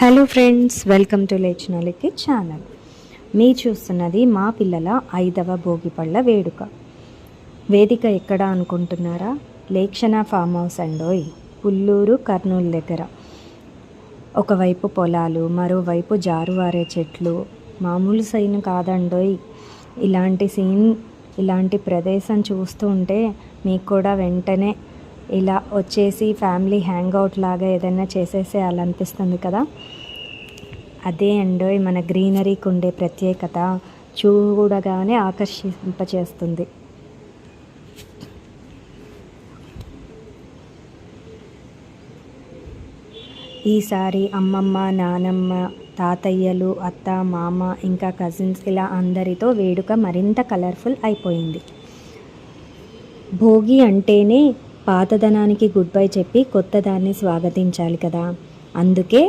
Hello friends welcome to లేచినలికి channel మీ చూస్తున్నది మా పిల్లల ఐదవ భోగిపళ్ళ వేడుక. వేదిక ఎక్కడ అనుకుంటున్నారా? లేక్షణ ఫామ్ హౌస్ అండోయ్ పుల్లూరు కర్నూలు దగ్గర. ఒకవైపు పొలాలు మరోవైపు జారువారే చెట్లు. మామూలు సైన్ కాదండోయ్ ఇలాంటి సీన్ ఇలాంటి ప్రదేశం చూస్తూ ఉంటే మీకు కూడా వెంటనే ఇలా వచ్చేసి ఫ్యామిలీ హ్యాంగ్ అవుట్ లాగా ఏదైనా చేసేసేయాలనిపిస్తుంది కదా. అదే అండో మన గ్రీనరీకి ఉండే ప్రత్యేకత చూడగానే ఆకర్షింపచేస్తుంది. ఈసారి అమ్మమ్మ నానమ్మ తాతయ్యలు అత్త మామ ఇంకా కజిన్స్ ఇలా అందరితో వేడుక మరింత కలర్ఫుల్ అయిపోయింది. భోగి అంటేనే పాతదనానికి గుడ్ బై చెప్పి కొత్తదాన్ని స్వాగతించాలి కదా. అందుకే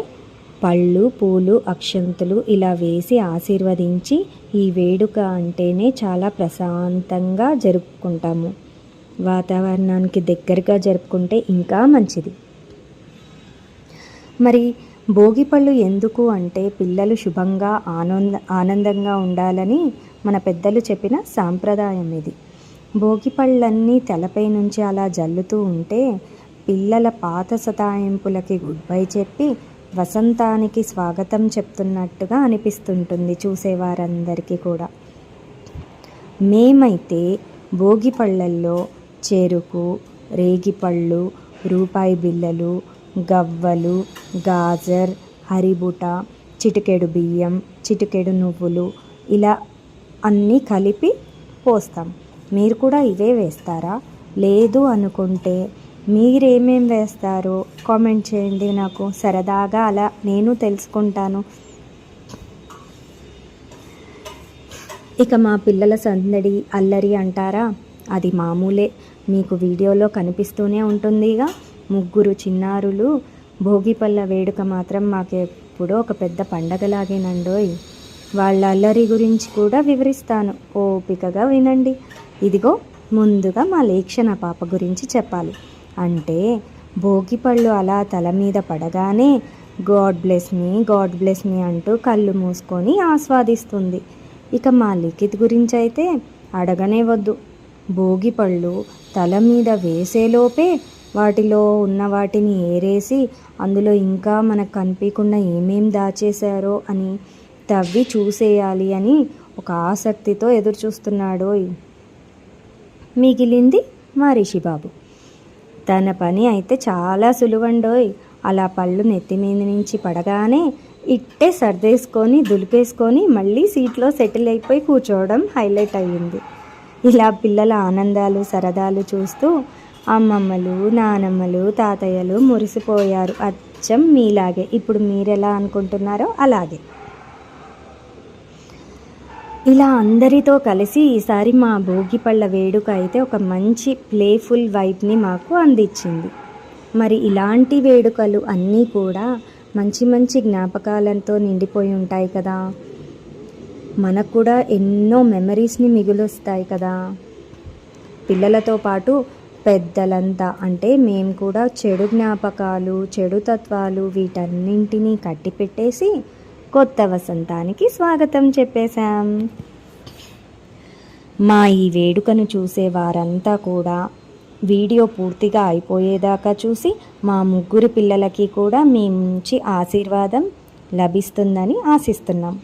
పళ్ళు పూలు అక్షంతులు ఇలా వేసి ఆశీర్వదించి ఈ వేడుక అంటేనే చాలా ప్రశాంతంగా జరుపుకుంటాము. వాతావరణానికి దగ్గరగా జరుపుకుంటే ఇంకా మంచిది. మరి భోగి పళ్ళు ఎందుకు అంటే పిల్లలు శుభంగా ఆనంద ఆనందంగా ఉండాలని మన పెద్దలు చెప్పిన సాంప్రదాయం ఇది. భోగిపళ్ళన్నీ తలపై నుంచి అలా జల్లుతూ ఉంటే పిల్లల పాత సతాయింపులకి గుడ్ బై చెప్పి వసంతానికి స్వాగతం చెప్తున్నట్టుగా అనిపిస్తుంటుంది చూసేవారందరికీ కూడా. మేమైతే భోగిపళ్ళల్లో చెరుకు రేగిపళ్ళు రూపాయి బిళ్ళలు గవ్వలు గాజర్ హరిబుట చిటికెడు బియ్యం చిటికెడు నువ్వులు ఇలా అన్నీ కలిపి పోస్తాం. మీరు కూడా ఇవే వేస్తారా? లేదు అనుకుంటే మీరేమేం వేస్తారో? కామెంట్ చేయండి నాకు సరదాగా అలా నేను తెలుసుకుంటాను. ఇక మా పిల్లల సందడి అల్లరి అంటారా? అది మామూలే. మీకు వీడియోలో కనిపిస్తూనే ఉంటుందిగా ముగ్గురు చిన్నారులు భోగిపల్ల వేడుక మాత్రం మాకెప్పుడో ఒక పెద్ద పండగలాగేనండోయ్. వాళ్ళ అల్లరి గురించి కూడా వివరిస్తాను. ఓపికగా వినండి. ఇదిగో ముందుగా మా లేక్షణ పాప గురించి చెప్పాలి. అంటే భోగిపళ్ళు అలా తల మీద పడగానే god bless me god bless me అంటూ కళ్ళు మూసుకొని ఆస్వాదిస్తుంది. ఇక మా లిఖిత్ గురించి అయితే అడగనే వద్దు భోగిపళ్ళు తల మీద వేసేలోపే వాటిలో ఉన్న వాటిని ఏరేసి అందులో ఇంకా మనకు కనిపించకుండా ఏమేం దాచేశారో అని తవ్వి చూసేయాలి అని ఒక ఆసక్తితో ఎదురు చూస్తున్నాడు మిగిలింది మా రిషిబాబు. తన పని అయితే చాలా సులువండోయ్. అలా పళ్ళు నెత్తి మీద నుంచి పడగానే ఇట్టే సర్దేసుకొని దులిపేసుకొని మళ్ళీ సీట్లో సెటిల్ అయిపోయి కూర్చోవడం హైలైట్ అయ్యింది. ఇలా పిల్లల ఆనందాలు సరదాలు చూస్తూ అమ్మమ్మలు నానమ్మలు తాతయ్యలు మురిసిపోయారు. అచ్చం మీలాగే. ఇప్పుడు మీరెలా అనుకుంటున్నారో అలాగే. ఇలా అందరితో కలిసి ఈసారి మా భోగిపళ్ళ వేడుక అయితే ఒక మంచి ప్లేఫుల్ వైబ్ని మాకు అందించింది. మరి ఇలాంటి వేడుకలు అన్నీ కూడా మంచి మంచి జ్ఞాపకాలతో నిండిపోయి ఉంటాయి కదా. మనకు కూడా ఎన్నో మెమరీస్ని మిగులుస్తాయి కదా. పిల్లలతో పాటు పెద్దలంతా అంటే మేము కూడా చెడు జ్ఞాపకాలు చెడు తత్వాలు వీటన్నింటినీ కట్టిపెట్టేసి కొత్త వసంతానికి స్వాగతం చెప్పేశాం. మా ఈ వేడుకను చూసే వారంతా కూడా వీడియో పూర్తిగా అయిపోయేదాకా చూసి మా ముగ్గురు పిల్లలకి కూడా మీ నుంచి ఆశీర్వాదం లభిస్తుందని ఆశిస్తున్నాం.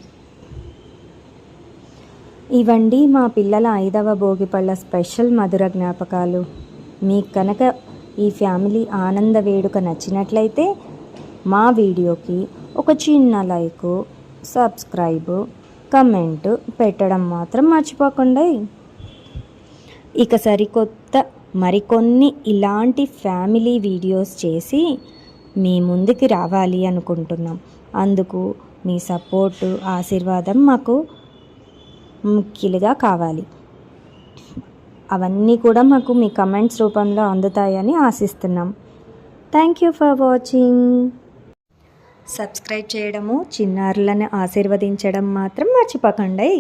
ఇవండి మా పిల్లల ఐదవ భోగిపళ్ళ స్పెషల్ మధుర జ్ఞాపకాలు. మీకు కనుక ఈ ఫ్యామిలీ ఆనంద వేడుక నచ్చినట్లయితే మా వీడియోకి ఒక చిన్న లైకు సబ్స్క్రైబ్ కమెంటు పెట్టడం మాత్రం మర్చిపోకుండా. ఇక సరికొత్త మరికొన్ని ఇలాంటి ఫ్యామిలీ వీడియోస్ చేసి మీ ముందుకి రావాలి అనుకుంటున్నాం. అందుకు మీ సపోర్టు ఆశీర్వాదం మాకు ముఖ్యలుగా కావాలి. అవన్నీ కూడా మాకు మీ కమెంట్స్ రూపంలో అందుతాయని ఆశిస్తున్నాం. Thank you for watching. Subscribe చేయడము చిన్నారులను ఆశీర్వదించడం మాత్రం మర్చిపోకండి.